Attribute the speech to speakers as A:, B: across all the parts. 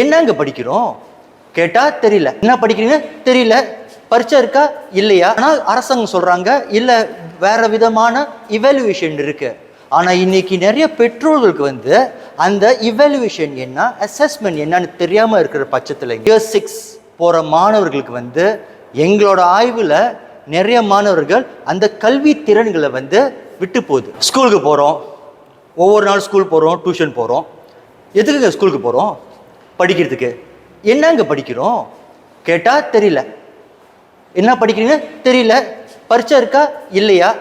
A: என்னங்க படிக்கிறோம்? கேட்டா தெரியல. என்ன படிக்கிறீங்க? தெரியல. பரீட்சை இருக்கா? இல்லையா? ஆனால் அரசாங்கம் சொல்றாங்க இல்ல வேற விதமான இவல்யூவேஷன் இருக்கு. ஆனால் இன்னைக்கு நிறைய பெற்றோர்களுக்கு வந்து அந்த இவல்யூவேஷன் என்ன அசஸ்மெண்ட் என்னன்னு தெரியாம இருக்கிற பட்சத்தில் இயர் சிக்ஸ் போற மாணவர்களுக்கு வந்து எங்களோட ஆய்வுல நிறைய மாணவர்கள் அந்த கல்வி திறன்களை வந்து விட்டு போகுது. ஸ்கூலுக்கு போகிறோம் ஒவ்வொரு நாள் ஸ்கூல் போகிறோம் டியூஷன் போகிறோம் எதுக்குங்க ஸ்கூலுக்கு போகிறோம் படிக்கிறதுக்கு? என்னங்க படிக்கிறோம்? கேட்டா தெரியல. என்ன படிக்கிறீங்க? தெரியல. பரீட்சை இருக்கா? இல்லையா?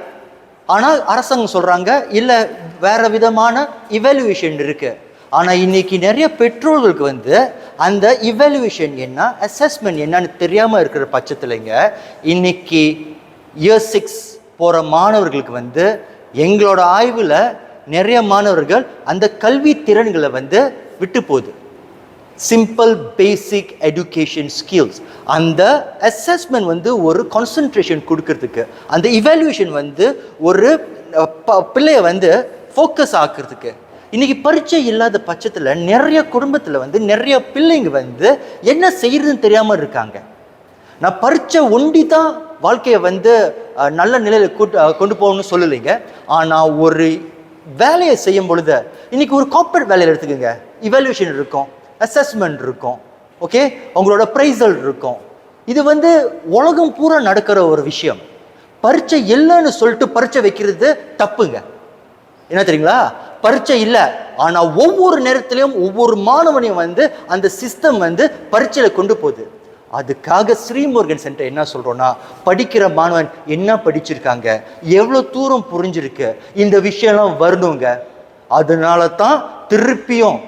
A: ஆனால் அரசாங்கம் சொல்றாங்க இல்லை வேற விதமான இவல்யூவேஷன் இருக்கு. ஆனால் இன்னைக்கு நிறைய பெற்றோர்களுக்கு வந்து அந்த இவல்யூவேஷன் என்ன அசஸ்மெண்ட் என்னன்னு தெரியாம இருக்கிற பட்சத்துலங்க இன்னைக்கு இயர் சிக்ஸ் போற மாணவர்களுக்கு வந்து எங்களோட ஆய்வில் நிறைய மாணவர்கள் அந்த கல்வி திறன்களை வந்து விட்டு போகுது. சிம்பிள் பேசிக் எஜுகேஷன் ஸ்கில்ஸ் அந்த அசஸ்மெண்ட் வந்து ஒரு கான்சன்ட்ரேஷன் கொடுக்கறதுக்கு அந்த இவாலுவேஷன் வந்து ஒரு ப- பிள்ளைய வந்து ஃபோக்கஸ் ஆக்குறதுக்கு. இன்றைக்கி பரீட்சை இல்லாத பட்சத்தில் நிறைய குடும்பத்தில் வந்து நிறைய பிள்ளைங்க வந்து என்ன செய்கிறதுன்னு தெரியாமல் இருக்காங்க. நான் பரீட்சை ஒண்டி தான் வாழ்க்கையை வந்து நல்ல நிலையில் கூட்டு கொண்டு போகணும்னு சொல்லலைங்க. ஆனால் ஒரு வேலையை செய்யும் பொழுது இன்றைக்கி ஒரு கார்ப்பரேட் வேலையில் எடுத்துக்கோங்க. இவாலுவேஷன் இருக்கும். அசஸ்மெண்ட் இருக்கும். ஓகே உங்களோட ப்ரைஸல் இருக்கும். இது வந்து உலகம் பூரா நடக்கிற ஒரு விஷயம். பரீட்சை இல்லைன்னு சொல்லிட்டு பரீட்சை வைக்கிறது தப்புங்க. என்ன தெரியுங்களா? பரீட்சை இல்லை. ஆனால் ஒவ்வொரு நேரத்திலையும் ஒவ்வொரு மாணவனையும் வந்து அந்த சிஸ்டம் வந்து பரீட்சையில் கொண்டு போகுது. அதுக்காக ஸ்ரீமுருகன் சென்டர் என்ன சொல்கிறோன்னா படிக்கிற மாணவன் என்ன படிச்சிருக்காங்க? எவ்வளோ தூரம் புரிஞ்சிருக்கு? இந்த விஷயம்லாம் வரணுங்க. அதனால தான் திருப்பியும்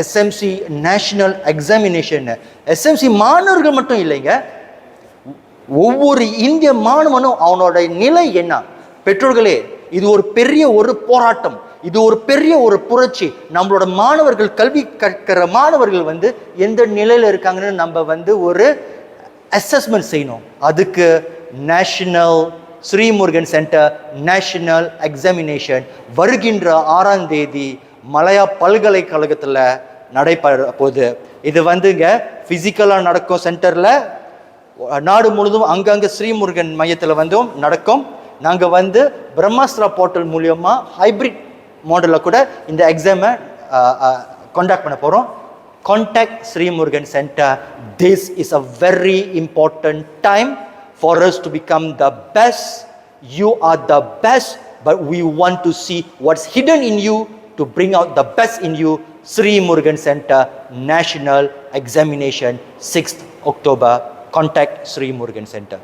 A: எஸ்எம்சி நேஷனல் எக்ஸாமினேஷன் எஸ்எம்சி மாணவர்கள் மட்டும் இல்லைங்க. ஒவ்வொரு இந்திய மாணவனும் அவனோட நிலை என்ன? பெற்றோர்களே இது ஒரு பெரிய ஒரு போராட்டம். இது ஒரு பெரிய ஒரு புரட்சி. நம்மளோட மாணவர்கள் கல்வி கற்கிற மாணவர்கள் வந்து எந்த நிலையில் இருக்காங்கன்னு நம்ம வந்து ஒரு அசஸ்மெண்ட் செய்யணும். அதுக்கு national Srimurugan centre national examination வருகின்ற ஆறாம் தேதி மலையா பல்கலைக்கழகத்தில் நடைபெற போகுது. இது வந்துங்க ஃபிசிக்கலாக நடக்கும் சென்டரில் நாடு முழுதும் அங்கங்கே ஸ்ரீமுருகன் மையத்தில் வந்தும் நடக்கும். நாங்கள் வந்து பிரம்மாஸ்திரா போர்ட்டல் மூலியமாக ஹைப்ரிட் மாடலில் கூட இந்த எக்ஸாமை காண்டாக்ட் பண்ண போகிறோம் contact Srimurugan centre this is a very important time for us to become the best you are the best but we want to see what's hidden in you to bring out the best in you Sri Murugan Center National Examination 6th October. Contact Sri Murugan Center